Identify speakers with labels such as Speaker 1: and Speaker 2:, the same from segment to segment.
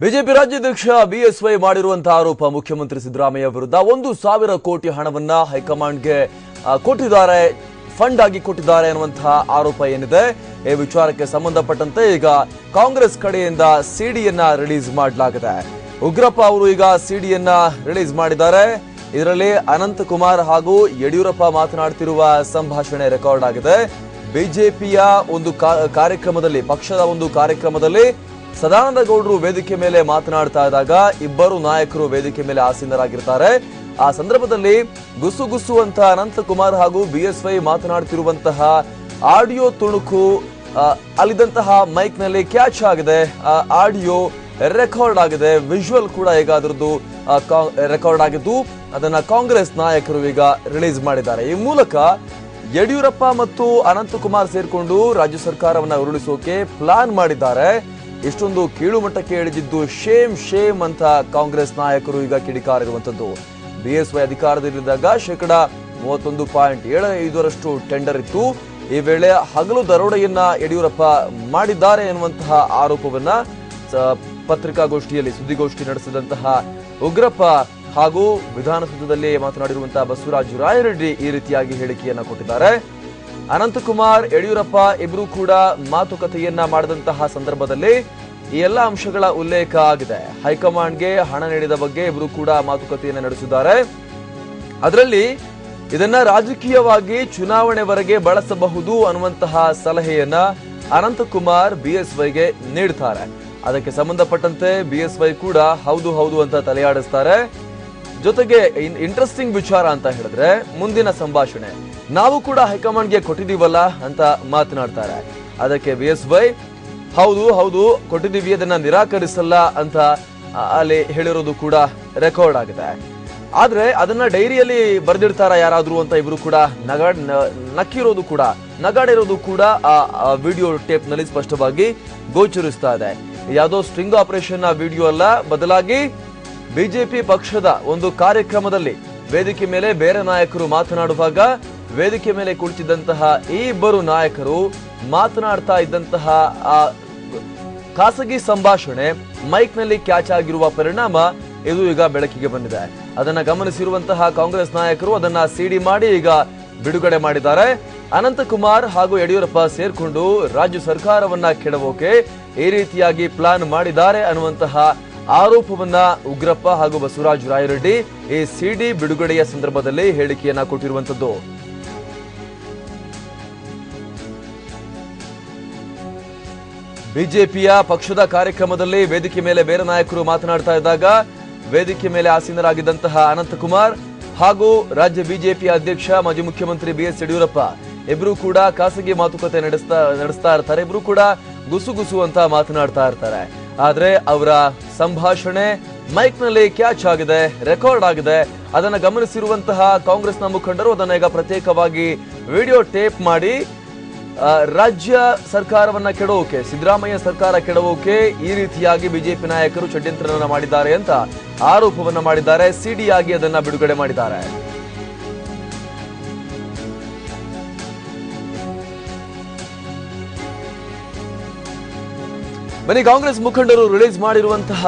Speaker 1: BJP ರಾಜ್ಯಾಧ್ಯಕ್ಷ BSY ಮಾಡಿರುವಂತಹ ಆರೋಪ ಮುಖ್ಯಮಂತ್ರಿ ಸಿದ್ದರಾಮಯ್ಯ ವಿರುದ್ಧ ಒಂದು ಸಾವಿರ ಕೋಟಿ ಹಣವನ್ನ ಹೈಕಮಾಂಡ್ಗೆ ಕೊಟ್ಟಿದ್ದಾರೆ, ಫಂಡ್ ಆಗಿ ಕೊಟ್ಟಿದ್ದಾರೆ ಅನ್ನುವಂತಹ ಆರೋಪ ಏನಿದೆ, ಈ ವಿಚಾರಕ್ಕೆ ಸಂಬಂಧಪಟ್ಟಂತೆ ಈಗ ಕಾಂಗ್ರೆಸ್ ಕಡೆಯಿಂದ ಸಿಡಿಯನ್ನ ರಿಲೀಸ್ ಮಾಡಲಾಗಿದೆ. ಉಗ್ರಪ್ಪ ಅವರು ಈಗ ಸಿಡಿಯನ್ನ ರಿಲೀಸ್ ಮಾಡಿದ್ದಾರೆ. ಇದರಲ್ಲಿ ಅನಂತಕುಮಾರ್ ಹಾಗೂ ಯಡಿಯೂರಪ್ಪ ಮಾತನಾಡುತ್ತಿರುವ ಸಂಭಾಷಣೆ ರೆಕಾರ್ಡ್ ಆಗಿದೆ. ಬಿಜೆಪಿಯ ಒಂದು ಕಾರ್ಯಕ್ರಮದಲ್ಲಿ, ಪಕ್ಷದ ಒಂದು ಕಾರ್ಯಕ್ರಮದಲ್ಲಿ ಸದಾನಂದ ಗೌಡರು ವೇದಿಕೆ ಮೇಲೆ ಮಾತನಾಡ್ತಾ ಇದ್ದಾಗ ಇಬ್ಬರು ನಾಯಕರು ವೇದಿಕೆ ಮೇಲೆ ಆಸೀನರಾಗಿರ್ತಾರೆ. ಆ ಸಂದರ್ಭದಲ್ಲಿ ಗುಸು ಗುಸು ಅಂತ ಅನಂತಕುಮಾರ್ ಹಾಗೂ ಬಿಎಸ್ವೈ ಮಾತನಾಡ್ತಿರುವಂತಹ ಆಡಿಯೋ ತುಣುಕು ಅಲ್ಲಿದ್ದಂತಹ ಮೈಕ್ನಲ್ಲಿ ಕ್ಯಾಚ್ ಆಗಿದೆ. ಆಡಿಯೋ ರೆಕಾರ್ಡ್ ಆಗಿದೆ. ವಿಜುವಲ್ ಕೂಡ ಈಗ ಅದರದ್ದು ರೆಕಾರ್ಡ್ ಆಗಿದ್ದು, ಅದನ್ನ ಕಾಂಗ್ರೆಸ್ ನಾಯಕರು ಈಗ ರಿಲೀಸ್ ಮಾಡಿದ್ದಾರೆ. ಈ ಮೂಲಕ ಯಡಿಯೂರಪ್ಪ ಮತ್ತು ಅನಂತಕುಮಾರ್ ಸೇರಿಕೊಂಡು ರಾಜ್ಯ ಸರ್ಕಾರವನ್ನ ಉರುಳಿಸೋಕೆ ಪ್ಲಾನ್ ಮಾಡಿದ್ದಾರೆ. ಇಷ್ಟೊಂದು ಕೀಳು ಮಟ್ಟಕ್ಕೆ ಶೇಮ್ ಶೇಮ್ ಅಂತ ಕಾಂಗ್ರೆಸ್ ನಾಯಕರು ಈಗ ಕಿಡಿಕಾರಿರುವಂತದ್ದು ಬಿಎಸ್ವೈ ಅಧಿಕಾರದಲ್ಲಿದ್ದಾಗ ಶೇಕಡ ಮೂವತ್ತೊಂದು ಪಾಯಿಂಟ್ ಏಳು ಐದರಷ್ಟು ಟೆಂಡರ್ ಇತ್ತು. ಈ ವೇಳೆ ಹಗಲು ದರೋಡೆಯನ್ನ ಯಡಿಯೂರಪ್ಪ ಮಾಡಿದ್ದಾರೆ ಎನ್ನುವಂತಹ ಆರೋಪವನ್ನ ಪತ್ರಿಕಾಗೋಷ್ಠಿಯಲ್ಲಿ ಸುದ್ದಿಗೋಷ್ಠಿ ನಡೆಸಿದಂತಹ ಉಗ್ರಪ್ಪ ಹಾಗೂ ವಿಧಾನಸೌಧದಲ್ಲಿ ಮಾತನಾಡಿರುವಂತಹ ಬಸವರಾಜ ರಾಯರೆಡ್ಡಿ ಈ ರೀತಿಯಾಗಿ ಹೇಳಿಕೆಯನ್ನ ಕೊಟ್ಟಿದ್ದಾರೆ. ಅನಂತಕುಮಾರ್ ಯಡಿಯೂರಪ್ಪ ಇಬ್ಬರೂ ಕೂಡ ಮಾತುಕತೆಯನ್ನ ಮಾಡಿದಂತಹ ಸಂದರ್ಭದಲ್ಲಿ ಈ ಎಲ್ಲ ಅಂಶಗಳ ಉಲ್ಲೇಖ ಆಗಿದೆ. ಹೈಕಮಾಂಡ್ಗೆ ಹಣ ನೀಡಿದ ಬಗ್ಗೆ ಇಬ್ಬರು ಕೂಡ ಮಾತುಕತೆಯನ್ನ ನಡೆಸಿದ್ದಾರೆ. ಅದರಲ್ಲಿ ಇದನ್ನ ರಾಜಕೀಯವಾಗಿ ಚುನಾವಣೆವರೆಗೆ ಬಳಸಬಹುದು ಅನ್ನುವಂತಹ ಸಲಹೆಯನ್ನ ಅನಂತಕುಮಾರ್ ಬಿಎಸ್ವೈಗೆ ನೀಡ್ತಾರೆ. ಅದಕ್ಕೆ ಸಂಬಂಧಪಟ್ಟಂತೆ ಬಿಎಸ್ವೈ ಕೂಡ ಹೌದು ಹೌದು ಅಂತ ತಲೆಯಾಡಿಸ್ತಾರೆ. ಜೊತೆಗೆ ಇಂಟ್ರೆಸ್ಟಿಂಗ್ ವಿಚಾರ ಅಂತ ಹೇಳಿದ್ರೆ ಮುಂದಿನ ಸಂಭಾಷಣೆ. ನಾವು ಕೂಡ ಹೈಕಮಾಂಡ್ಗೆ ಕೊಟ್ಟಿದ್ದೀವಲ್ಲ ಅಂತ ಮಾತನಾಡ್ತಾರೆ. ಅದಕ್ಕೆ ಬಿ ಎಸ್ ವೈ, ಹೌದು ಹೌದು, ಕೊಟ್ಟಿದ್ದೀವಿ, ಅದನ್ನ ನಿರಾಕರಿಸಲ್ಲ ಅಂತ ಅಲ್ಲಿ ಹೇಳಿರೋದು ಕೂಡ ರೆಕಾರ್ಡ್ ಆಗಿದೆ. ಆದ್ರೆ ಅದನ್ನ ಡೈರಿಯಲ್ಲಿ ಬರೆದಿಡ್ತಾರ ಯಾರಾದ್ರೂ ಅಂತ ಇಬ್ರು ಕೂಡ ನಗಾಡ್ ನಕ್ಕಿರೋದು ಕೂಡ, ನಗಾಡಿರೋದು ಕೂಡ ಆ ವಿಡಿಯೋ ಟೇಪ್ನಲ್ಲಿ ಸ್ಪಷ್ಟವಾಗಿ ಗೋಚರಿಸ್ತಾ ಇದೆ. ಯಾವುದೋ ಸ್ಟ್ರಿಂಗ್ ಆಪರೇಷನ್ ವಿಡಿಯೋ ಅಲ್ಲ, ಬದಲಾಗಿ ಬಿಜೆಪಿ ಪಕ್ಷದ ಒಂದು ಕಾರ್ಯಕ್ರಮದಲ್ಲಿ ವೇದಿಕೆ ಮೇಲೆ ಬೇರೆ ನಾಯಕರು ಮಾತನಾಡುವಾಗ ವೇದಿಕೆ ಮೇಲೆ ಕುಳಿತಿದ್ದಂತಹ ಈ ಇಬ್ಬರು ನಾಯಕರು ಮಾತನಾಡ್ತಾ ಇದ್ದಂತಹ ಆ ಖಾಸಗಿ ಸಂಭಾಷಣೆ, ಮೈಕ್ನಲ್ಲಿ ಕ್ಯಾಚ್ ಆಗಿರುವ ಪರಿಣಾಮ ಇದು ಈಗ ಬೆಳಕಿಗೆ ಬಂದಿದೆ. ಅದನ್ನ ಗಮನಿಸಿರುವಂತಹ ಕಾಂಗ್ರೆಸ್ ನಾಯಕರು ಅದನ್ನ ಸಿಡಿ ಮಾಡಿ ಈಗ ಬಿಡುಗಡೆ ಮಾಡಿದ್ದಾರೆ. ಅನಂತಕುಮಾರ್ ಹಾಗೂ ಯಡಿಯೂರಪ್ಪ ಸೇರ್ಕೊಂಡು ರಾಜ್ಯ ಸರ್ಕಾರವನ್ನ ಕೆಡವೋಕೆ ಈ ರೀತಿಯಾಗಿ ಪ್ಲಾನ್ ಮಾಡಿದ್ದಾರೆ ಅನ್ನುವಂತಹ ಆರೋಪವನ್ನ ಉಗ್ರಪ್ಪ ಹಾಗೂ ಬಸವರಾಜ ರಾಯರೆಡ್ಡಿ ಈ ಸಿಡಿ ಬಿಡುಗಡೆಯ ಸಂದರ್ಭದಲ್ಲಿ ಹೇಳಿಕೆಯನ್ನ ಕೊಟ್ಟಿರುವಂತದ್ದು ಬಿಜೆಪಿಯ ಪಕ್ಷದ ಕಾರ್ಯಕ್ರಮದಲ್ಲಿ ವೇದಿಕೆ ಮೇಲೆ ಬೇರೆ ನಾಯಕರು ಮಾತನಾಡ್ತಾ ಇದ್ದಾಗ ವೇದಿಕೆ ಮೇಲೆ ಆಸೀನರಾಗಿದ್ದಂತಹ ಅನಂತಕುಮಾರ್ ಹಾಗೂ ರಾಜ್ಯ ಬಿಜೆಪಿ ಅಧ್ಯಕ್ಷ, ಮಾಜಿ ಮುಖ್ಯಮಂತ್ರಿ ಬಿ ಎಸ್ ಯಡಿಯೂರಪ್ಪ ಇಬ್ಬರೂ ಕೂಡ ಖಾಸಗಿ ಮಾತುಕತೆ ನಡೆಸ್ತಾ ನಡೆಸ್ತಾ ಇರ್ತಾರೆ. ಇಬ್ರು ಕೂಡ ಗುಸುಗುಸು ಗುಸು ಅಂತ ಮಾತನಾಡ್ತಾ ಇರ್ತಾರೆ. ಆದ್ರೆ ಅವರ ಸಂಭಾಷಣೆ ಮೈಕ್ನಲ್ಲಿ ಕ್ಯಾಚ್ ಆಗಿದೆ, ರೆಕಾರ್ಡ್ ಆಗಿದೆ. ಅದನ್ನು ಗಮನಿಸಿರುವಂತಹ ಕಾಂಗ್ರೆಸ್ನ ಮುಖಂಡರು ಅದನ್ನ ಈಗ ಪ್ರತ್ಯೇಕವಾಗಿ ವಿಡಿಯೋ ಟೇಪ್ ಮಾಡಿ ರಾಜ್ಯ ಸರ್ಕಾರವನ್ನ ಕೆಡವೋಕೆ, ಸಿದ್ದರಾಮಯ್ಯ ಸರ್ಕಾರ ಕೆಡವೋಕೆ ಈ ರೀತಿಯಾಗಿ ಬಿಜೆಪಿ ನಾಯಕರು ಷಡ್ಯಂತ್ರವನ್ನ ಮಾಡಿದ್ದಾರೆ ಅಂತ ಆರೋಪವನ್ನ ಮಾಡಿದ್ದಾರೆ. ಸಿಡಿಯಾಗಿ ಅದನ್ನ ಬಿಡುಗಡೆ ಮಾಡಿದ್ದಾರೆ. ಬನ್ನಿ, ಕಾಂಗ್ರೆಸ್ ಮುಖಂಡರು ರಿಲೀಸ್ ಮಾಡಿರುವಂತಹ,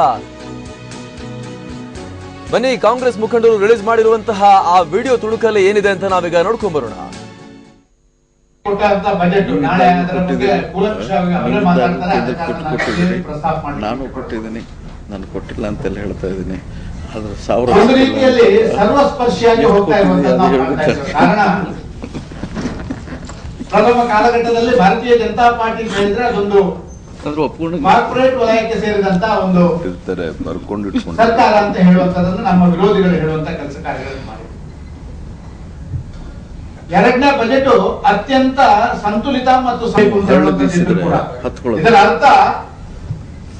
Speaker 1: ಬನ್ನಿ, ಕಾಂಗ್ರೆಸ್ ಮುಖಂಡರು ರಿಲೀಸ್ ಮಾಡಿರುವಂತಹ ಆ ವಿಡಿಯೋ ತುಣುಕಲ್ಲಿ ಏನಿದೆ ಅಂತ ನಾವೀಗ ನೋಡ್ಕೊಂಡ್ ಬರೋಣ
Speaker 2: ಕೊಟ್ಟಂತ ಬಜೆಟ್ ನಾಳೆ ಅದರ ಬಗ್ಗೆ ಕೂಲಂಕಷವಾಗಿ ಅವರೇ ಮಾತಾಡ್ತಾರೆ ಆದ ಕಾರಣ ನಾನು ಪ್ರಸ್ತಾಪ
Speaker 3: ಕೊಟ್ಟಿದ್ದೀನಿ. ನಾನು ಕೊಟ್ಟಿಲ್ಲ ಅಂತ ಹೇಳ್ತಾ ಇದ್ದೀನಿ. ಆದ್ರೆ ಸಾವಿರ
Speaker 2: ಒಂದು ರೀತಿಯಲ್ಲಿ ಸರ್ವಸ್ಪರ್ಶಿಯಾಗಿ ಹೋಗ್ತಾ ಇರುವಂತದ್ದು ನಾವು ಕಾಣ್ತಾ ಇದ್ದೇವೆ. ಕಾರಣ ಪ್ರಥಮ ಕಾಲಘಟ್ಟದಲ್ಲಿ ಭಾರತೀಯ ಜನತಾ ಪಾರ್ಟಿ ಸೇರಿದ್ರೆ ಅದೊಂದು
Speaker 3: ಒಪ್ಕೊಂಡು
Speaker 2: ಕಾರ್ಪೊರೇಟ್ ವಲಯಕ್ಕೆ ಸೇರಿದಂತ ಒಂದು
Speaker 3: ಇರ್ತಾರೆ ಬರ್ಕೊಂಡು ಇಟ್ಕೊಂಡು
Speaker 2: ಸರ್ಕಾರ ಅಂತ ಹೇಳುವಂತದನ್ನು ನಮ್ಮ ವಿರೋಧಿಗಳು ಹೇಳುವಂತ ಕೆಲಸ ಕಾರ್ಯಗಳನ್ನು ಮಾಡಿ ಎರಡನೇ ಬಜೆಟ್ ಅತ್ಯಂತ ಸಂತುಲಿತ ಮತ್ತು. ಇದರ ಅರ್ಥ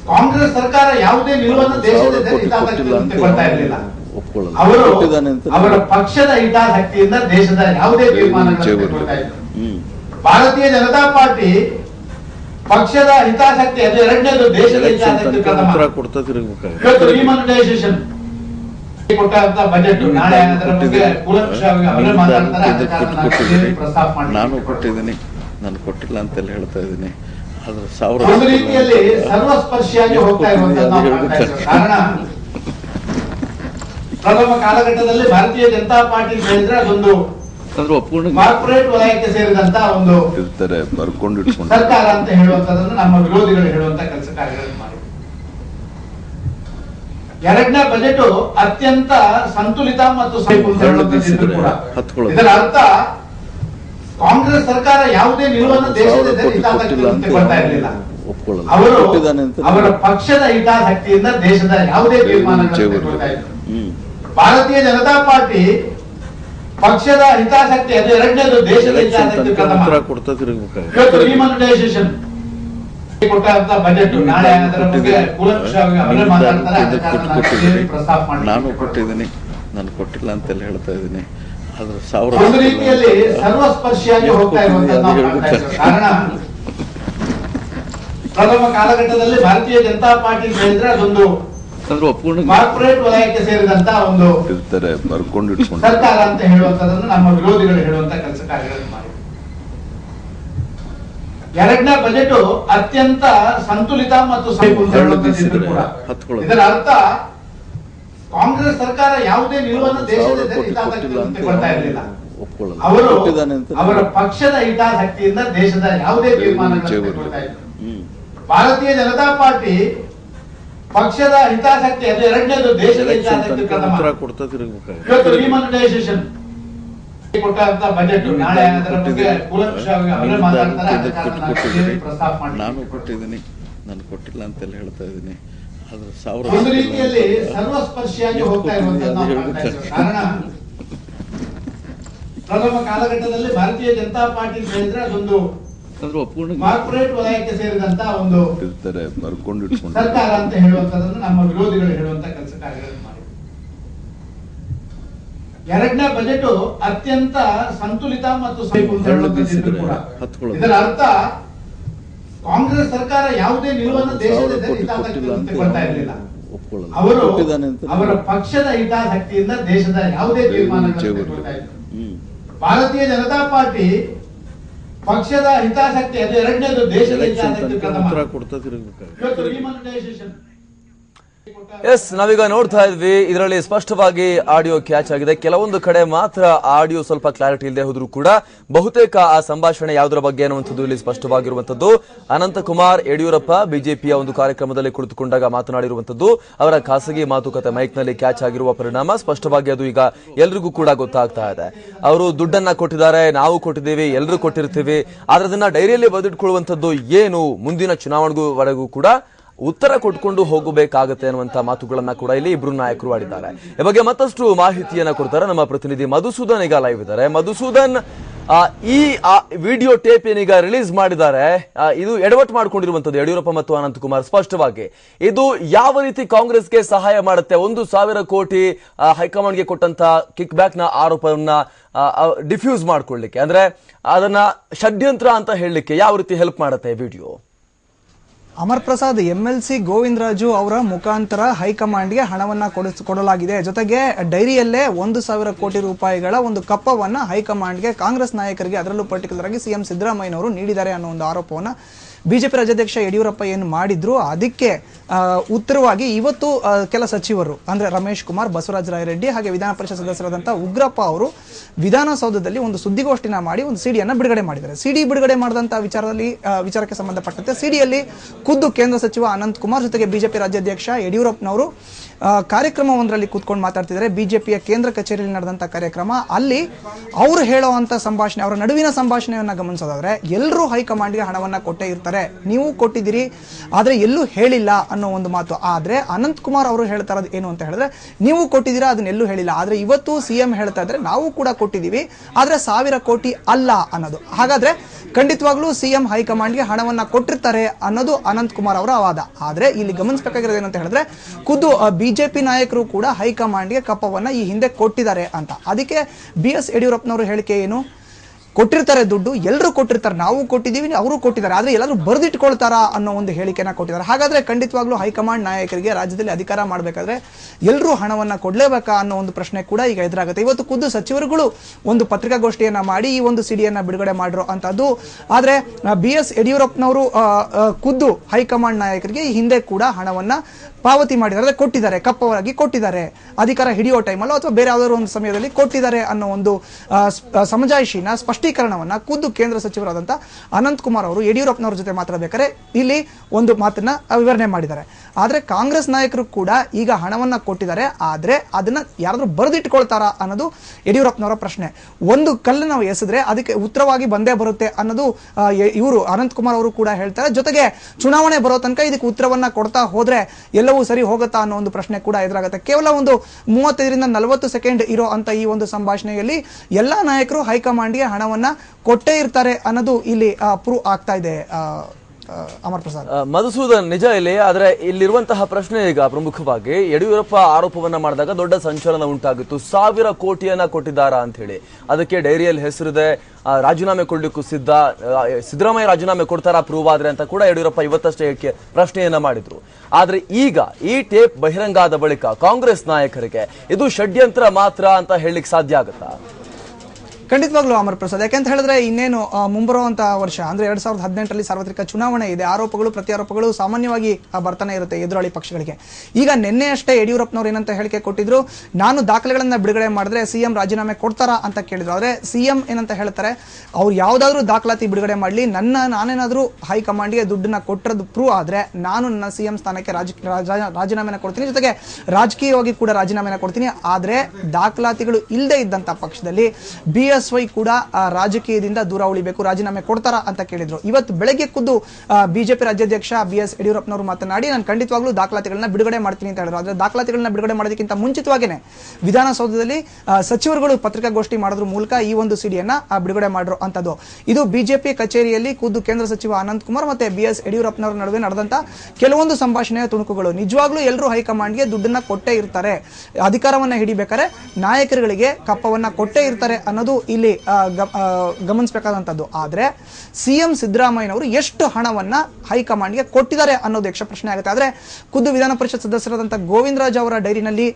Speaker 2: ಕಾಂಗ್ರೆಸ್ ಸರ್ಕಾರ ಯಾವುದೇ ನಿಲುವನ್ನು ದೇಶದ ಕೊಡ್ತಾ ಇರಲಿಲ್ಲ. ಅವರು ಅವರ ಪಕ್ಷದ ಹಿತಾಸಕ್ತಿಯಿಂದ ದೇಶದ ಯಾವುದೇ ತೀರ್ಮಾನಗಳನ್ನು ಭಾರತೀಯ ಜನತಾ ಪಾರ್ಟಿ ಪಕ್ಷದ ಹಿತಾಸಕ್ತಿ ಅದು ಎರಡನೇದು ದೇಶದ ಹಿತಾಸಕ್ತಿ
Speaker 3: ತನಕ
Speaker 2: ನಾನು
Speaker 3: ಕೊಟ್ಟಿದ್ದೀನಿ. ನಾನು ಕೊಟ್ಟಿಲ್ಲ ಅಂತ ಹೇಳ್ತಾ ಇದ್ದೀನಿ. ಆದ್ರೆ ಸಾವಿರ
Speaker 2: ಪ್ರಥಮ ಕಾಲಘಟ್ಟದಲ್ಲಿ ಭಾರತೀಯ ಜನತಾ ಪಾರ್ಟಿ ಹೇಳಿದ್ರೆ ಅದೊಂದು ಕಾರ್ಪೊರೇಟ್ ವಲಯಕ್ಕೆ ಸೇರಿದಂತ ಒಂದು
Speaker 3: ಇರ್ತಾರೆ ಬರ್ಕೊಂಡು
Speaker 2: ಸರ್ಕಾರ ಅಂತ ಹೇಳುವಂತದನ್ನು ನಮ್ಮ ವಿರೋಧಿಗಳು ಹೇಳುವಂತ ಕೆಲಸ ಕಾರ್ಯಗಳನ್ನು ಎರಡನೇ ಬಜೆಟ್ ಅತ್ಯಂತ ಸಂತುಲಿತ ಮತ್ತು ಇದರ ಅರ್ಥ ಕಾಂಗ್ರೆಸ್ ಸರ್ಕಾರ ಯಾವುದೇ ನಿಲುವನ್ನು ದೇಶದ ಇರಲಿಲ್ಲ. ಅವರು ಪಕ್ಷದ ಹಿತಾಸಕ್ತಿಯಿಂದ ದೇಶದ ಯಾವುದೇ ತೀರ್ಮಾನಗಳನ್ನು ಭಾರತೀಯ ಜನತಾ ಪಾರ್ಟಿ ಪಕ್ಷದ ಹಿತಾಸಕ್ತಿ ಅದು ಎರಡನೇದು ದೇಶದ ಹಿತಾಸಕ್ತಿ ಪ್ರಥಮ. ಡಿಮಾನಿಟೈಸೇಷನ್ ಕೊಟ್ಟಂತ ಬಜೆಟ್ ನಾಳೆ ನಾನು
Speaker 3: ಕೊಟ್ಟಿದ್ದೀನಿ ನಾನು ಕೊಟ್ಟಿದ್ದೀನಿ. ನಾನು ಕೊಟ್ಟಿಲ್ಲ ಅಂತೆಲ್ಲ ಹೇಳ್ತಾ ಇದ್ದೀನಿ. ಆದ್ರೆ ಸಾವಿರ
Speaker 2: ರೀತಿಯಲ್ಲಿ ಸರ್ವಸ್ಪರ್ಶಿಯಾಗಿ ಹೋಗ್ತಾ. ಕಾರಣ? ಪ್ರಥಮ ಕಾಲಘಟ್ಟದಲ್ಲಿ ಭಾರತೀಯ ಜನತಾ ಪಾರ್ಟಿ ಹೇಳಿದ್ರೆ ಅದೊಂದು ಕಾರ್ಪೊರೇಟ್ ವಲಯಕ್ಕೆ ಸೇರಿದಂತ ಒಂದು ಸರ್ಕಾರ ಅಂತ ಹೇಳುವಂತದನ್ನು ನಮ್ಮ ವಿರೋಧಿಗಳು ಹೇಳುವಂತ ಕೆಲಸ ಕಾರ್ಯಗಳನ್ನು ಎರಡನೇ ಬಜೆಟ್ ಅತ್ಯಂತ ಸಂತುಲಿತ ಮತ್ತು ಇದ್ರೂ ಕೂಡ ಇದರ ಅರ್ಥ ಕಾಂಗ್ರೆಸ್ ಸರ್ಕಾರ ಯಾವುದೇ ನಿಲುವನ್ನು ದೇಶದ ಇರಲಿಲ್ಲ. ಅವರು ಅವರ ಪಕ್ಷದ ಹಿತಾಸಕ್ತಿಯಿಂದ ದೇಶದ ಯಾವುದೇ ತೀರ್ಮಾನಗಳನ್ನು ತೆಗೆದುಕೊಳ್ತಾ ಭಾರತೀಯ ಜನತಾ ಪಾರ್ಟಿ ಪಕ್ಷದ ಹಿತಾಸಕ್ತಿ ಅದು ಎರಡನೇದು ದೇಶದ ಹಿತಾಸಕ್ತಿ ಪ್ರಥಮ. ಇವತ್ತು ಡಿಮಾನಿಟೈಸೇಷನ್ ಕೊಟ್ಟಂತ ಬಜೆಟ್ ನಾಳೆ ಅದರ ಬಗ್ಗೆ ಕೂಲಂಕಷವಾಗಿ ಅವರೇ ಮಾತಾಡ್ತಾರೆ ಆದ ಕಾರಣ ನಾನು
Speaker 3: ಕೊಟ್ಟಿದ್ದೀನಿ
Speaker 2: ಪ್ರಸ್ತಾಪ
Speaker 3: ನಾನು ಕೊಟ್ಟಿದ್ದೀನಿ. ನಾನು ಕೊಟ್ಟಿಲ್ಲ ಅಂತ ಹೇಳ್ತಾ ಇದ್ದೀನಿ. ಆದ್ರೆ ಸಾವಿರ
Speaker 2: ಒಂದು ರೀತಿಯಲ್ಲಿ ಸರ್ವಸ್ಪರ್ಶಿಯಾಗಿ ಹೋಗ್ತಾ ಇರುವಂತದ್ದು. ಕಾರಣ ಪ್ರಥಮ ಕಾಲಘಟ್ಟದಲ್ಲಿ ಭಾರತೀಯ ಜನತಾ ಪಾರ್ಟಿ ಹೇಳಿದ್ರೆ ಅದೊಂದು ಕಾರ್ಪೊರೇಟ್ ವಲಯಕ್ಕೆ ಸೇರಿದಂತ ಒಂದು ಸರ್ಕಾರ ಅಂತ ಹೇಳುವಂತದನ್ನು ನಮ್ಮ ವಿರೋಧಿಗಳು ಹೇಳುವಂತ ಕೆಲಸ ಕಾರ್ಯಗಳನ್ನು ಎರಡನೇ ಬಜೆಟ್ ಅತ್ಯಂತ ಸಂತುಲಿತ ಮತ್ತು ಇದರ ಅರ್ಥ ಕಾಂಗ್ರೆಸ್ ಸರ್ಕಾರ ಯಾವುದೇ ನಿಲುವನ್ನು ದೇಶದ ಕೊಡ್ತಾ ಇರಲಿಲ್ಲ. ಅವರು ಅವರ ಪಕ್ಷದ ಹಿತಾಸಕ್ತಿಯಿಂದ ದೇಶದ ಯಾವುದೇ ತೀರ್ಮಾನಗಳನ್ನು ಭಾರತೀಯ ಜನತಾ ಪಾರ್ಟಿ ಪಕ್ಷದ ಹಿತಾಸಕ್ತಿ ಅದು ಎರಡನೇದು ದೇಶದ ಹಿತಾಸಕ್ತಿ ಪ್ರಥಮ. ಇವತ್ತು ಡಿಮಾನಿಟೈಸೇಷನ್
Speaker 1: ಎಸ್ ನಾವೀಗ ನೋಡ್ತಾ ಇದ್ವಿ. ಇದರಲ್ಲಿ ಸ್ಪಷ್ಟವಾಗಿ ಆಡಿಯೋ ಕ್ಯಾಚ್ ಆಗಿದೆ. ಕೆಲವೊಂದು ಕಡೆ ಮಾತ್ರ ಆಡಿಯೋ ಸ್ವಲ್ಪ ಕ್ಲಾರಿಟಿ ಇಲ್ಲದೆ ಹೋದ್ರೂ ಕೂಡ ಬಹುತೇಕ ಆ ಸಂಭಾಷಣೆ ಯಾವುದರ ಬಗ್ಗೆ ಅನ್ನುವಂಥದ್ದು ಇಲ್ಲಿ ಸ್ಪಷ್ಟವಾಗಿರುವಂಥದ್ದು. ಅನಂತಕುಮಾರ್ ಯಡಿಯೂರಪ್ಪ ಬಿಜೆಪಿಯ ಒಂದು ಕಾರ್ಯಕ್ರಮದಲ್ಲಿ ಕುಳಿತುಕೊಂಡಾಗ ಮಾತನಾಡಿರುವಂಥದ್ದು. ಅವರ ಖಾಸಗಿ ಮಾತುಕತೆ ಮೈಕ್ನಲ್ಲಿ ಕ್ಯಾಚ್ ಆಗಿರುವ ಪರಿಣಾಮ ಸ್ಪಷ್ಟವಾಗಿ ಅದು ಈಗ ಎಲ್ರಿಗೂ ಕೂಡ ಗೊತ್ತಾಗ್ತಾ ಇದೆ. ಅವರು ದುಡ್ಡನ್ನ ಕೊಟ್ಟಿದ್ದಾರೆ, ನಾವು ಕೊಟ್ಟಿದ್ದೀವಿ ಎಲ್ಲರೂ ಕೊಟ್ಟಿರ್ತೀವಿ. ಆದ್ರೆ ಅದನ್ನ ಡೈರಿಯಲ್ಲಿ ಬದಿಟ್ಕೊಳ್ಳುವಂಥದ್ದು ಏನು? ಮುಂದಿನ ಚುನಾವಣೆಗೂ ವರೆಗೂ ಕೂಡ ಉತ್ತರ ಕೊಟ್ಕೊಂಡು ಹೋಗಬೇಕಾಗತ್ತೆ ಅನ್ನುವಂತ ಮಾತುಗಳನ್ನ ಕೂಡ ಇಲ್ಲಿ ಇಬ್ರು ನಾಯಕರು ಆಡಿದ್ದಾರೆ. ಈ ಬಗ್ಗೆ ಮತ್ತಷ್ಟು ಮಾಹಿತಿಯನ್ನ ಕೊಡ್ತಾರೆ ನಮ್ಮ ಪ್ರತಿನಿಧಿ ಮಧುಸೂದನ್ ಈಗ ಲೈವ್ ಇದ್ದಾರೆ. ಮಧುಸೂದನ್ ಆ, ಈ ವಿಡಿಯೋ ಟೇಪ್ ಏನೀಗ ರಿಲೀಸ್ ಮಾಡಿದ್ದಾರೆ ಇದು ಎಡವಟ್ ಮಾಡಿಕೊಂಡಿರುವಂತದ್ದು ಯಡಿಯೂರಪ್ಪ ಮತ್ತು ಅನಂತಕುಮಾರ್ ಸ್ಪಷ್ಟವಾಗಿ. ಇದು ಯಾವ ರೀತಿ ಕಾಂಗ್ರೆಸ್ಗೆ ಸಹಾಯ ಮಾಡುತ್ತೆ? ಒಂದು ಸಾವಿರ ಕೋಟಿ ಆ, ಹೈಕಮಾಂಡ್ಗೆ ಕೊಟ್ಟಂತ ಕಿಕ್ ಬ್ಯಾಕ್ನ ಆರೋಪವನ್ನ ಡಿಫ್ಯೂಸ್ ಮಾಡ್ಕೊಳ್ಳಿಕ್ಕೆ. ಅಂದ್ರೆ ಅದನ್ನ ಷಡ್ಯಂತ್ರ ಅಂತ ಹೇಳಲಿಕ್ಕೆ ಯಾವ ರೀತಿ ಹೆಲ್ಪ್ ಮಾಡುತ್ತೆ video?
Speaker 4: Amar Prasad, M L C Govindaraju ಅವರ ಮುಖಾಂತರ ಹೈಕಮಾಂಡ್ಗೆ ಹಣವನ್ನ ಕೊಡಲಾಗಿದೆ. ಜೊತೆಗೆ ಡೈರಿಯಲ್ಲೇ ಒಂದು ಸಾವಿರ ಕೋಟಿ ರೂಪಾಯಿಗಳ ಒಂದು ಕಪ್ಪವನ್ನ ಹೈಕಮಾಂಡ್ಗೆ ಕಾಂಗ್ರೆಸ್ ನಾಯಕರಿಗೆ, ಅದರಲ್ಲೂ ಪರ್ಟಿಕ್ಯುಲರ್ ಆಗಿ ಸಿಎಂ ಸಿದ್ದರಾಮಯ್ಯನವರು ನೀಡಿದ್ದಾರೆ ಅನ್ನೋ ಒಂದು ಆರೋಪವನ್ನ ಬಿಜೆಪಿ ರಾಜ್ಯಾಧ್ಯಕ್ಷ ಯಡಿಯೂರಪ್ಪ ಏನು ಮಾಡಿದ್ರು, ಅದಕ್ಕೆ ಉತ್ತರವಾಗಿ ಇವತ್ತು ಕೆಲ ಸಚಿವರು, ಅಂದ್ರೆ ರಮೇಶ್ ಕುಮಾರ್, ಬಸವರಾಜ ರಾಯರೆಡ್ಡಿ ಹಾಗೆ ವಿಧಾನ ಪರಿಷತ್ ಸದಸ್ಯರಾದಂತಹ ಉಗ್ರಪ್ಪ ಅವರು ವಿಧಾನಸೌಧದಲ್ಲಿ ಒಂದು ಸುದ್ದಿಗೋಷ್ಠಿನ ಮಾಡಿ ಒಂದು ಸಿಡಿಯನ್ನು ಬಿಡುಗಡೆ ಮಾಡಿದ್ದಾರೆ. ಸಿಡಿ ಬಿಡುಗಡೆ ಮಾಡಿದಂತಹ ವಿಚಾರದಲ್ಲಿ ವಿಚಾರಕ್ಕೆ ಸಂಬಂಧಪಟ್ಟಂತೆ ಸಿಡಿಯಲ್ಲಿ ಖುದ್ದು ಕೇಂದ್ರ ಸಚಿವ ಅನಂತ್ ಕುಮಾರ್ ಜೊತೆಗೆ ಬಿಜೆಪಿ ರಾಜ್ಯಾಧ್ಯಕ್ಷ ಯಡಿಯೂರಪ್ಪನವರು ಕಾರ್ಯಕ್ರಮವೊಂದರಲ್ಲಿ ಕೂತ್ಕೊಂಡು ಮಾತಾಡ್ತಿದ್ದಾರೆ. ಬಿಜೆಪಿಯ ಕೇಂದ್ರ ಕಚೇರಿಯಲ್ಲಿ ನಡೆದಂಥ ಕಾರ್ಯಕ್ರಮ. ಅಲ್ಲಿ ಅವರು ಹೇಳೋವಂಥ ಸಂಭಾಷಣೆ, ಅವರ ನಡುವಿನ ಸಂಭಾಷಣೆಯನ್ನ ಗಮನಿಸೋದಾದ್ರೆ ಎಲ್ಲರೂ ಹೈಕಮಾಂಡ್ಗೆ ಹಣವನ್ನ ಕೊಟ್ಟೇ ಇರ್ತಾರೆ. ನೀವು ಕೊಟ್ಟಿದ್ದೀರಿ, ಆದ್ರೆ ಎಲ್ಲೂ ಹೇಳಿಲ್ಲ ಅನ್ನೋ ಒಂದು ಮಾತು. ಆದ್ರೆ ಅನಂತ್ ಕುಮಾರ್ ಅವರು ಹೇಳ್ತಾ ಏನು ಅಂತ ಹೇಳಿದ್ರೆ, ನೀವು ಕೊಟ್ಟಿದ್ದೀರಾ, ಅದನ್ನ ಎಲ್ಲೂ ಹೇಳಿಲ್ಲ. ಆದ್ರೆ ಇವತ್ತು ಸಿ ಎಂ ಹೇಳ್ತಾ ಇದ್ರೆ ನಾವು ಕೂಡ ಕೊಟ್ಟಿದ್ದೀವಿ. ಆದ್ರೆ ಸಾವಿರ ಕೋಟಿ ಅಲ್ಲ ಅನ್ನೋದು. ಹಾಗಾದ್ರೆ ಖಂಡಿತವಾಗ್ಲೂ ಸಿಎಂ ಹೈಕಮಾಂಡ್ಗೆ ಹಣವನ್ನ ಕೊಟ್ಟಿರ್ತಾರೆ ಅನ್ನೋದು ಅನಂತ್ ಕುಮಾರ್ ಅವರ ವಾದ. ಆದ್ರೆ ಇಲ್ಲಿ ಗಮನಿಸಬೇಕಾಗಿರೋದು ಏನಂತ ಹೇಳಿದ್ರೆ, ಖುದ್ದು ಬಿಜೆಪಿ ನಾಯಕರು ಕೂಡ ಹೈಕಮಾಂಡ್ಗೆ ಕಪ್ಪವನ್ನ ಈ ಹಿಂದೆ ಕೊಟ್ಟಿದ್ದಾರೆ ಅಂತ. ಅದಕ್ಕೆ ಬಿ ಎಸ್ ಯಡಿಯೂರಪ್ಪನವರು ಹೇಳಿಕೆ ಏನು? ಕೊಟ್ಟಿರ್ತಾರೆ ದುಡ್ಡು ಎಲ್ಲರೂ ಕೊಟ್ಟಿರ್ತಾರೆ, ನಾವು ಕೊಟ್ಟಿದ್ದೀವಿ, ಅವರು ಕೊಟ್ಟಿದ್ದಾರೆ, ಆದರೆ ಎಲ್ಲರೂ ಬರೆದಿಟ್ಕೊಳ್ತಾರಾ ಅನ್ನೋ ಒಂದು ಹೇಳಿಕೆನ ಕೊಟ್ಟಿದ್ದಾರೆ. ಹಾಗಾದರೆ ಖಂಡಿತವಾಗ್ಲೂ ಹೈಕಮಾಂಡ್ ನಾಯಕರಿಗೆ ರಾಜ್ಯದಲ್ಲಿ ಅಧಿಕಾರ ಮಾಡಬೇಕಾದ್ರೆ ಎಲ್ಲರೂ ಹಣವನ್ನು ಕೊಡಲೇಬೇಕಾ ಅನ್ನೋ ಒಂದು ಪ್ರಶ್ನೆ ಕೂಡ ಈಗ ಎದುರಾಗುತ್ತೆ. ಇವತ್ತು ಖುದ್ದು ಸಚಿವರುಗಳು ಒಂದು ಪತ್ರಿಕಾಗೋಷ್ಠಿಯನ್ನು ಮಾಡಿ ಈ ಒಂದು ಸಿಡಿಯನ್ನು ಬಿಡುಗಡೆ ಮಾಡಿರೋ ಅಂಥದ್ದು. ಆದರೆ ಬಿ ಎಸ್ ಯಡಿಯೂರಪ್ಪನವರು ಖುದ್ದು ಹೈಕಮಾಂಡ್ ನಾಯಕರಿಗೆ ಈ ಹಿಂದೆ ಕೂಡ ಹಣವನ್ನ ಪಾವತಿ ಮಾಡಿದ್ದಾರೆ ಅಂದರೆ ಕೊಟ್ಟಿದ್ದಾರೆ ಕಪ್ಪವಾಗಿ ಕೊಟ್ಟಿದ್ದಾರೆ. ಅಧಿಕಾರ ಹಿಡಿಯೋ ಟೈಮಲ್ಲೋ ಅಥವಾ ಬೇರೆ ಯಾವುದಾದ್ರು ಒಂದು ಸಮಯದಲ್ಲಿ ಕೊಟ್ಟಿದ್ದಾರೆ ಅನ್ನೋ ಒಂದು ಸಮಜಾಯಿಷಿನ ಸ್ಪಷ್ಟೀಕರಣವನ್ನು ಖುದ್ದು ಕೇಂದ್ರ ಸಚಿವರಾದಂಥ ಅನಂತ್ ಕುಮಾರ್ ಅವರು ಯಡಿಯೂರಪ್ಪನವ್ರ ಜೊತೆ ಮಾತಾಡಬೇಕಾದ್ರೆ ಇಲ್ಲಿ ಒಂದು ಮಾತನ್ನು ವಿವರಣೆ ಮಾಡಿದ್ದಾರೆ. ಆದರೆ ಕಾಂಗ್ರೆಸ್ ನಾಯಕರು ಕೂಡ ಈಗ ಹಣವನ್ನು ಕೊಟ್ಟಿದ್ದಾರೆ, ಆದರೆ ಅದನ್ನು ಯಾರಾದರೂ ಬರೆದಿಟ್ಕೊಳ್ತಾರಾ ಅನ್ನೋದು ಯಡಿಯೂರಪ್ಪನವರ ಪ್ರಶ್ನೆ. ಒಂದು ಕಲ್ಲು ನಾವು ಎಸೆದ್ರೆ ಅದಕ್ಕೆ ಉತ್ತರವಾಗಿ ಬಂದೇ ಬರುತ್ತೆ ಅನ್ನೋದು ಇವರು ಅನಂತ್ ಕುಮಾರ್ ಅವರು ಕೂಡ ಹೇಳ್ತಾರೆ. ಜೊತೆಗೆ ಚುನಾವಣೆ ಬರೋ ತನಕ ಇದಕ್ಕೆ ಉತ್ತರವನ್ನು ಕೊಡ್ತಾ ಹೋದ್ರೆ ಎಲ್ಲವೂ ಸರಿ ಹೋಗುತ್ತಾ ಅನ್ನೋ ಒಂದು ಪ್ರಶ್ನೆ ಕೂಡ ಎದುರಾಗುತ್ತೆ. ಕೇವಲ ಒಂದು ಮೂವತ್ತೈದರಿಂದ ನಲವತ್ತು ಸೆಕೆಂಡ್ ಇರೋ ಅಂತ ಈ ಒಂದು ಸಂಭಾಷಣೆಯಲ್ಲಿ ಎಲ್ಲಾ ನಾಯಕರು ಹೈಕಮಾಂಡ್ಗೆ ಹಣವನ್ನ ಕೊಟ್ಟೇ ಇರ್ತಾರೆ ಅನ್ನೋದು ಇಲ್ಲಿ ಪ್ರೂವ್ ಆಗ್ತಾ ಇದೆ. ಅಮರ್ ಪ್ರಸಾದ್.
Speaker 1: ಮಧುಸೂದನ್ ನಿಜ ಇಲ್ಲಿ, ಆದ್ರೆ ಇಲ್ಲಿರುವಂತಹ ಪ್ರಶ್ನೆ ಈಗ ಪ್ರಮುಖವಾಗಿ, ಯಡಿಯೂರಪ್ಪ ಆರೋಪವನ್ನ ಮಾಡಿದಾಗ ದೊಡ್ಡ ಸಂಚಲನ ಉಂಟಾಗಿತ್ತು. ಸಾವಿರ ಕೋಟಿಯನ್ನ ಕೊಟ್ಟಿದ್ದಾರಾ ಅಂತ ಹೇಳಿ. ಅದಕ್ಕೆ ಡೈರಿಯಲ್ಲಿ ಹೆಸರಿದೆ ರಾಜೀನಾಮೆ ಕೊಡ್ಲಿಕ್ಕೂ ಸಿದ್ಧ ಸಿದ್ದರಾಮಯ್ಯ ರಾಜೀನಾಮೆ ಕೊಡ್ತಾರ ಪ್ರೂವ್ ಆದ್ರೆ ಅಂತ ಕೂಡ ಯಡಿಯೂರಪ್ಪ ಇವತ್ತಷ್ಟೇ ಪ್ರಶ್ನೆಯನ್ನ ಮಾಡಿದ್ರು. ಆದ್ರೆ ಈಗ ಈ ಟೇಪ್ ಬಹಿರಂಗ ಆದ ಬಳಿಕ ಕಾಂಗ್ರೆಸ್ ನಾಯಕರಿಗೆ ಇದು ಷಡ್ಯಂತ್ರ ಮಾತ್ರ ಅಂತ ಹೇಳಲಿಕ್ಕೆ ಸಾಧ್ಯ ಆಗುತ್ತಾ?
Speaker 4: ಖಂಡಿತವಾಗ್ಲೂ ಅಮರ್ ಪ್ರಸಾದ್. ಯಾಕಂತ ಹೇಳಿದ್ರೆ ಇನ್ನೇನು ಮುಂಬರುವಂತಹ ವರ್ಷ, ಅಂದ್ರೆ ಎರಡ್ ಸಾವಿರದ ಹದಿನೆಂಟರಲ್ಲಿ ಸಾರ್ವತ್ರಿಕ ಚುನಾವಣೆ ಇದೆ. ಆರೋಪಗಳು, ಪ್ರತ್ಯಾರೋಪಗಳು ಸಾಮಾನ್ಯವಾಗಿ ಬರ್ತಾನೆ ಇರುತ್ತೆ ಎದುರಾಳಿ ಪಕ್ಷಗಳಿಗೆ. ಈಗ ನಿನ್ನೆ ಅಷ್ಟೇ ಯಡಿಯೂರಪ್ಪನವ್ರು ಏನಂತ ಹೇಳಿಕೆ ಕೊಟ್ಟಿದ್ರು, ನಾನು ದಾಖಲೆಗಳನ್ನ ಬಿಡುಗಡೆ ಮಾಡಿದ್ರೆ ಸಿಎಂ ರಾಜೀನಾಮೆ ಕೊಡ್ತಾರಾ ಅಂತ ಕೇಳಿದ್ರು. ಆದ್ರೆ ಸಿಎಂ ಏನಂತ ಹೇಳ್ತಾರೆ, ಅವ್ರು ಯಾವ್ದಾದ್ರು ದಾಖಲಾತಿ ಬಿಡುಗಡೆ ಮಾಡಲಿ, ನನ್ನ, ನಾನೇನಾದ್ರೂ ಹೈಕಮಾಂಡ್ಗೆ ದುಡ್ಡನ್ನ ಕೊಟ್ಟಿರೋದು ಪ್ರೂವ್ ಆದ್ರೆ ನಾನು ನನ್ನ ಸಿಎಂ ಸ್ಥಾನಕ್ಕೆ ರಾಜ, ರಾಜ- ರಾಜೀನಾಮೆನ ಕೊಡ್ತೀನಿ. ಜೊತೆಗೆ ರಾಜಕೀಯವಾಗಿ ಕೂಡ ರಾಜೀನಾಮೆನ ಕೊಡ್ತೀನಿ. ಆದ್ರೆ ದಾಖಲಾತಿಗಳು ಇಲ್ಲದೆ ಇದ್ದಂತ ಪಕ್ಷದಲ್ಲಿ ಬಿ ಎಸ್ ವೈ ಕೂಡ ರಾಜಕೀಯದಿಂದ ದೂರ ಉಳಿಬೇಕು, ರಾಜೀನಾಮೆ ಕೊಡ್ತಾರ ಅಂತ ಕೇಳಿದ್ರು. ಇವತ್ತು ಬೆಳಗ್ಗೆ ಖುದ್ದು ಬಿಜೆಪಿ ರಾಜ್ಯಾಧ್ಯಕ್ಷ ಬಿ ಎಸ್ ಯಡಿಯೂರಪ್ಪನವರು ಮಾತನಾಡಿ, ನಾನು ಖಂಡಿತವಾಗ್ಲೂ ದಾಖಲಾತಿಗಳನ್ನ ಬಿಡುಗಡೆ ಮಾಡ್ತೀನಿ ಅಂತ ಹೇಳಿದ್ರು. ಆದ್ರೆ ದಾಖಲಾತಿಗಳನ್ನ ಬಿಡುಗಡೆ ಮಾಡೋದಕ್ಕಿಂತ ಮುಂಚಿತವಾಗೇನೆ ವಿಧಾನಸೌಧದಲ್ಲಿ ಸಚಿವರುಗಳು ಪತ್ರಿಕಾಗೋಷ್ಠಿ ಮಾಡೋದ್ರ ಮೂಲಕ ಈ ಒಂದು ಸಿಡಿಯನ್ನ ಬಿಡುಗಡೆ ಮಾಡಿರೋ ಅಂತದ್ದು. ಇದು ಬಿಜೆಪಿ ಕಚೇರಿಯಲ್ಲಿ ಖುದ್ದು ಕೇಂದ್ರ ಸಚಿವ ಅನಂತ್ ಕುಮಾರ್ ಮತ್ತೆ ಬಿ ಎಸ್ ಯಡಿಯೂರಪ್ಪನವರ ನಡುವೆ ನಡೆದಂತ ಕೆಲವೊಂದು ಸಂಭಾಷಣೆಯ ತುಣುಕುಗಳು. ನಿಜವಾಗ್ಲೂ ಎಲ್ಲರೂ ಹೈಕಮಾಂಡ್ಗೆ ದುಡ್ಡನ್ನ ಕೊಟ್ಟೇ ಇರ್ತಾರೆ. ಅಧಿಕಾರವನ್ನ ಹಿಡಿಬೇಕಾದ್ರೆ ನಾಯಕರುಗಳಿಗೆ ಕಪ್ಪವನ್ನ ಕೊಟ್ಟೇ ಇರ್ತಾರೆ ಅನ್ನೋದು ಇಲ್ಲಿ ಗಮನಿಸಬೇಕಾದಂಥದ್ದು. ಆದರೆ, ಸಿ ಎಂ ಸಿದ್ದರಾಮಯ್ಯನವರು ಎಷ್ಟು ಹಣವನ್ನು ಹೈಕಮಾಂಡ್ಗೆ ಕೊಟ್ಟಿದ್ದಾರೆ ಅನ್ನೋದು ಯಕ್ಷ ಪ್ರಶ್ನೆ ಆಗುತ್ತೆ. ಆದರೆ, ಖುದ್ದು ವಿಧಾನ ಪರಿಷತ್ ಸದಸ್ಯರಾದಂಥ ಗೋವಿಂದರಾಜ್ ಅವರ ಡೈರಿನಲ್ಲಿ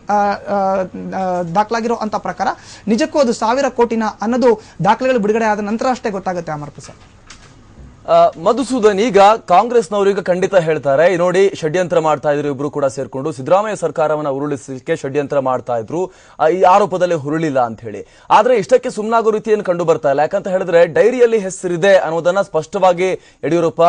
Speaker 4: ದಾಖಲಾಗಿರೋ ಅಂಥ ಪ್ರಕಾರ, ನಿಜಕ್ಕೂ ಅದು ಸಾವಿರ ಕೋಟಿನ ಅನ್ನೋದು ದಾಖಲೆಗಳು ಬಿಡುಗಡೆ ಆದ ನಂತರ ಅಷ್ಟೇ ಗೊತ್ತಾಗುತ್ತೆ ಅಮರ್ ಪ್ರಸಾದ್
Speaker 1: ಮಧುಸೂದನ್ ಈಗ ಕಾಂಗ್ರೆಸ್ನವರು ಈಗ ಖಂಡಿತ ಹೇಳ್ತಾರೆ ನೋಡಿ ಷಡ್ಯಂತ್ರ ಮಾಡ್ತಾ ಇದ್ರು, ಇಬ್ರು ಕೂಡ ಸೇರ್ಕೊಂಡು. ಸಿದ್ದರಾಮಯ್ಯ ಸರ್ಕಾರವನ್ನ ಉರುಳಿಸಲಿಕ್ಕೆ ಷಡ್ಯಂತ್ರ ಮಾಡ್ತಾ ಇದ್ರು. ಈ ಆರೋಪದಲ್ಲಿ ಹುರುಳಿಲ್ಲ ಅಂತ ಹೇಳಿ ಆದ್ರೆ ಇಷ್ಟಕ್ಕೆ ಸುಮ್ನಾಗೋ ರೀತಿಯನ್ನು ಕಂಡು ಬರ್ತಾ ಇಲ್ಲ. ಯಾಕಂತ ಹೇಳಿದ್ರೆ ಡೈರಿಯಲ್ಲಿ ಹೆಸರಿದೆ ಅನ್ನೋದನ್ನ ಸ್ಪಷ್ಟವಾಗಿ ಯಡಿಯೂರಪ್ಪ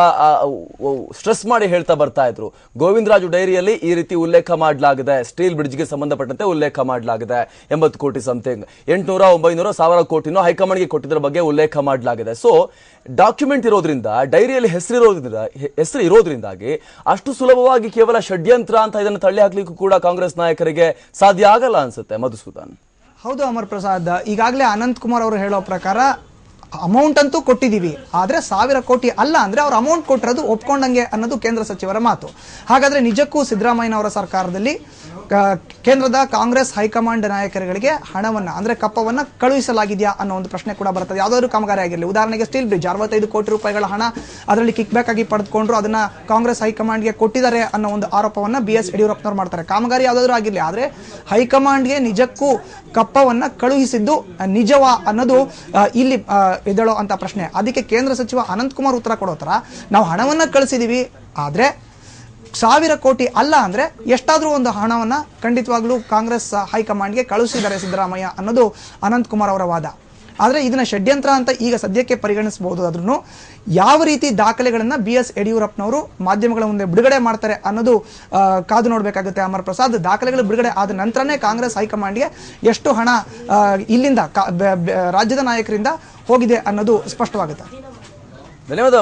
Speaker 1: ಸ್ಟ್ರೆಸ್ ಮಾಡಿ ಹೇಳ್ತಾ ಬರ್ತಾ ಇದ್ರು. ಗೋವಿಂದರಾಜು ಡೈರಿಯಲ್ಲಿ ಈ ರೀತಿ ಉಲ್ಲೇಖ ಮಾಡಲಾಗಿದೆ. ಸ್ಟೀಲ್ ಬ್ರಿಡ್ಜ್ಗೆ ಸಂಬಂಧಪಟ್ಟಂತೆ ಉಲ್ಲೇಖ ಮಾಡಲಾಗಿದೆ. ಎಂಬತ್ತು ಕೋಟಿ ಸಮಥಿಂಗ್ ಎಂಟುನೂರ ಒಂಬೈನೂರ ಸಾವಿರ ಕೋಟಿನೂ ಹೈಕಮಾಂಡ್ಗೆ ಕೊಟ್ಟಿದ್ರ ಬಗ್ಗೆ ಉಲ್ಲೇಖ ಮಾಡಲಾಗಿದೆ. ಸೊ ಡಾಕ್ಯುಮೆಂಟ್ ಇರೋದ್ರಿಂದ ಡೈರಿಯಲ್ಲಿ ಹೆಸರಿರೋದ್ರಿಂದ ಹೆಸರು ಇರೋದ್ರಿಂದಾಗಿ ಅಷ್ಟು ಸುಲಭವಾಗಿ ಕೇವಲ ಷಡ್ಯಂತ್ರ ಅಂತ ಇದನ್ನು ತಳ್ಳಿ ಹಾಕ್ಲಿಕ್ಕೂ ಕೂಡ ಕಾಂಗ್ರೆಸ್ ನಾಯಕರಿಗೆ ಸಾಧ್ಯ ಆಗಲ್ಲ ಅನ್ಸುತ್ತೆ, ಮಧುಸೂದನ್.
Speaker 4: ಹೌದು ಅಮರ್ ಪ್ರಸಾದ್. ಈಗಾಗಲೇ ಅನಂತ್ ಕುಮಾರ್ ಅವರು ಹೇಳೋ ಪ್ರಕಾರ ಅಮೌಂಟ್ ಅಂತೂ ಕೊಟ್ಟಿದ್ದೀವಿ. ಆದ್ರೆ ಸಾವಿರ ಕೋಟಿ ಅಲ್ಲ ಅಂದ್ರೆ ಅವ್ರು ಅಮೌಂಟ್ ಕೊಟ್ಟಿರೋದು ಒಪ್ಕೊಂಡಂಗೆ ಅನ್ನೋದು ಕೇಂದ್ರ ಸಚಿವರ ಮಾತು. ಹಾಗಾದ್ರೆ ನಿಜಕ್ಕೂ ಸಿದ್ದರಾಮಯ್ಯನವರ ಸರ್ಕಾರದಲ್ಲಿ ಕೇಂದ್ರದ ಕಾಂಗ್ರೆಸ್ ಹೈಕಮಾಂಡ್ ನಾಯಕರುಗಳಿಗೆ ಹಣವನ್ನು, ಅಂದ್ರೆ ಕಪ್ಪವನ್ನು ಕಳುಹಿಸಲಾಗಿದೆಯಾ ಅನ್ನೋ ಒಂದು ಪ್ರಶ್ನೆ ಕೂಡ ಬರ್ತದೆ. ಯಾವ್ದಾದ್ರು ಕಾಮಗಾರಿ ಆಗಿರಲಿ. ಉದಾಹರಣೆಗೆ ಸ್ಟೀಲ್ ಬ್ರಿಡ್ಜ್, ಅರವತ್ತೈದು ಕೋಟಿ ರೂಪಾಯಿಗಳ ಹಣ ಅದರಲ್ಲಿ ಕಿಕ್ ಬ್ಯಾಕ್ ಆಗಿ ಪಡೆದುಕೊಂಡ್ರು ಅದನ್ನ ಕಾಂಗ್ರೆಸ್ ಹೈಕಮಾಂಡ್ಗೆ ಕೊಟ್ಟಿದ್ದಾರೆ ಅನ್ನೋ ಒಂದು ಆರೋಪವನ್ನ ಬಿ ಎಸ್ ಯಡಿಯೂರಪ್ಪನವ್ರು ಮಾಡ್ತಾರೆ. ಕಾಮಗಾರಿ ಯಾವ್ದಾದ್ರು ಆಗಿರಲಿ, ಆದ್ರೆ ಹೈಕಮಾಂಡ್ಗೆ ನಿಜಕ್ಕೂ ಕಪ್ಪವನ್ನ ಕಳುಹಿಸಿದ್ದು ನಿಜವಾ ಅನ್ನೋದು ಇಲ್ಲಿ ಎದಳೋ ಅಂತ ಪ್ರಶ್ನೆ. ಅದಕ್ಕೆ ಕೇಂದ್ರ ಸಚಿವ ಅನಂತ್ ಕುಮಾರ್ ಉತ್ತರ ಕೊಡೋ ನಾವು ಹಣವನ್ನ ಕಳಿಸಿದೀವಿ, ಆದ್ರೆ ಸಾವಿರ ಕೋಟಿ ಅಲ್ಲ ಅಂದ್ರೆ ಎಷ್ಟಾದ್ರೂ ಒಂದು ಹಣವನ್ನ ಖಂಡಿತವಾಗ್ಲೂ ಕಾಂಗ್ರೆಸ್ ಹೈಕಮಾಂಡ್ಗೆ ಕಳುಹಿಸಿದ್ದಾರೆ ಸಿದ್ದರಾಮಯ್ಯ ಅನ್ನೋದು ಅನಂತ್ ಕುಮಾರ್ ಅವರ ವಾದ. ಆದ್ರೆ ಇದನ್ನ ಷಡ್ಯಂತ್ರ ಅಂತ ಈಗ ಸದ್ಯಕ್ಕೆ ಪರಿಗಣಿಸಬಹುದು ಆದ್ರೂ ಯಾವ ರೀತಿ ದಾಖಲೆಗಳನ್ನ ಬಿ ಎಸ್ ಯಡಿಯೂರಪ್ಪನವರು ಮಾಧ್ಯಮಗಳ ಮುಂದೆ ಬಿಡುಗಡೆ ಮಾಡ್ತಾರೆ ಅನ್ನೋದು ಕಾದು ನೋಡಬೇಕಾಗುತ್ತೆ ಅಮರ್ ಪ್ರಸಾದ್ ದಾಖಲೆಗಳು ಬಿಡುಗಡೆ ಆದ ನಂತರನೇ ಕಾಂಗ್ರೆಸ್ ಹೈಕಮಾಂಡ್ಗೆ ಎಷ್ಟು ಹಣ ಇಲ್ಲಿಂದ ರಾಜ್ಯದ ನಾಯಕರಿಂದ ಹೋಗಿದೆ ಅನ್ನೋದು ಸ್ಪಷ್ಟವಾಗುತ್ತೆ.
Speaker 1: ಧನ್ಯವಾದ